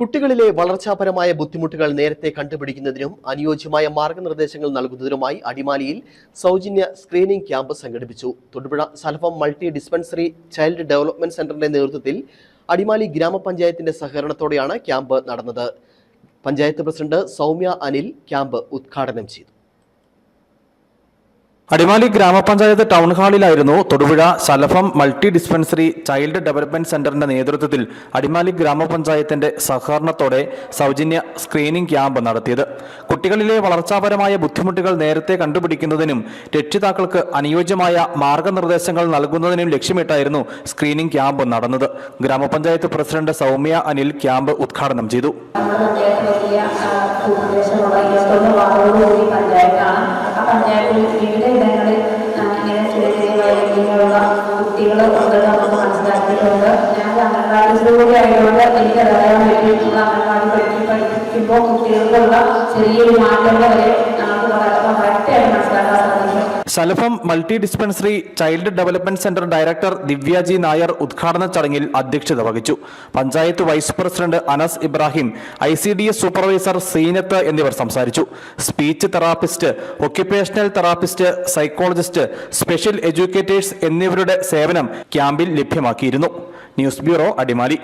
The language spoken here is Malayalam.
കുട്ടികളിലെ വളർച്ചാപരമായ ബുദ്ധിമുട്ടുകൾ നേരത്തെ കണ്ടുപിടിക്കുന്നതിനും അനുയോജ്യമായ മാർഗനിർദ്ദേശങ്ങൾ നൽകുന്നതിനുമായി അടിമാലിയിൽ സൗജന്യ സ്ക്രീനിംഗ് ക്യാമ്പ് സംഘടിപ്പിച്ചു. Thodupuzha സൽഫം multi dispensary child development സെന്ററിന്റെ നേതൃത്വത്തിൽ അടിമാലി ഗ്രാമപഞ്ചായത്തിന്റെ സഹകരണത്തോടെയാണ് ക്യാമ്പ് നടന്നത്. പഞ്ചായത്ത് പ്രസിഡന്റ് സൗമ്യ അനിൽ ക്യാമ്പ് ഉദ്ഘാടനം ചെയ്തു. അടിമാലി ഗ്രാമപഞ്ചായത്ത് ടൗൺ ഹാളിലായിരുന്നു Thodupuzha സലഫം multi dispensary child development സെന്ററിന്റെ നേതൃത്വത്തിൽ അടിമാലി ഗ്രാമപഞ്ചായത്തിന്റെ സഹകരണത്തോടെ സൗജന്യ സ്ക്രീനിംഗ് ക്യാമ്പ് നടത്തിയത്. കുട്ടികളിലെ വളർച്ചാപരമായ ബുദ്ധിമുട്ടുകൾ നേരത്തെ കണ്ടുപിടിക്കുന്നതിനും രക്ഷിതാക്കൾക്ക് അനുയോജ്യമായ മാർഗനിർദ്ദേശങ്ങൾ നൽകുന്നതിനും ലക്ഷ്യമിട്ടായിരുന്നു സ്ക്രീനിംഗ് ക്യാമ്പ് നടന്നത്. ഗ്രാമപഞ്ചായത്ത് പ്രസിഡന്റ് സൗമ്യ അനിൽ ക്യാമ്പ് ഉദ്ഘാടനം ചെയ്തു. അംഗൻവാടിയിലൂടെ ആയതുകൊണ്ട് എനിക്ക് അറിയാൻ പറ്റിയിട്ടുള്ള അംഗൻവാടി പഠിപ്പി പഠിപ്പിക്കുമ്പോൾ കുട്ടികൾക്കുള്ള ചെറിയൊരു മാറ്റങ്ങൾ വരെ നമുക്ക് വളരെ കറക്റ്റായിട്ട് മനസ്സിലാക്കാൻ സാധിക്കും. സലഫം multi dispensary child development centre director Divyaji Nair ഉദ്ഘാടന ചടങ്ങിൽ അധ്യക്ഷത വഹിച്ചു. Panchayat vice president Anas Ibrahim I C D S supervisor Seenath എന്നിവർ സംസാരിച്ചു. Speech therapist occupational therapist psychologist special educators എന്നിവരുടെ സേവനം ക്യാമ്പിൽ ലഭ്യമാക്കിയിരുന്നു. News bureau Adimali.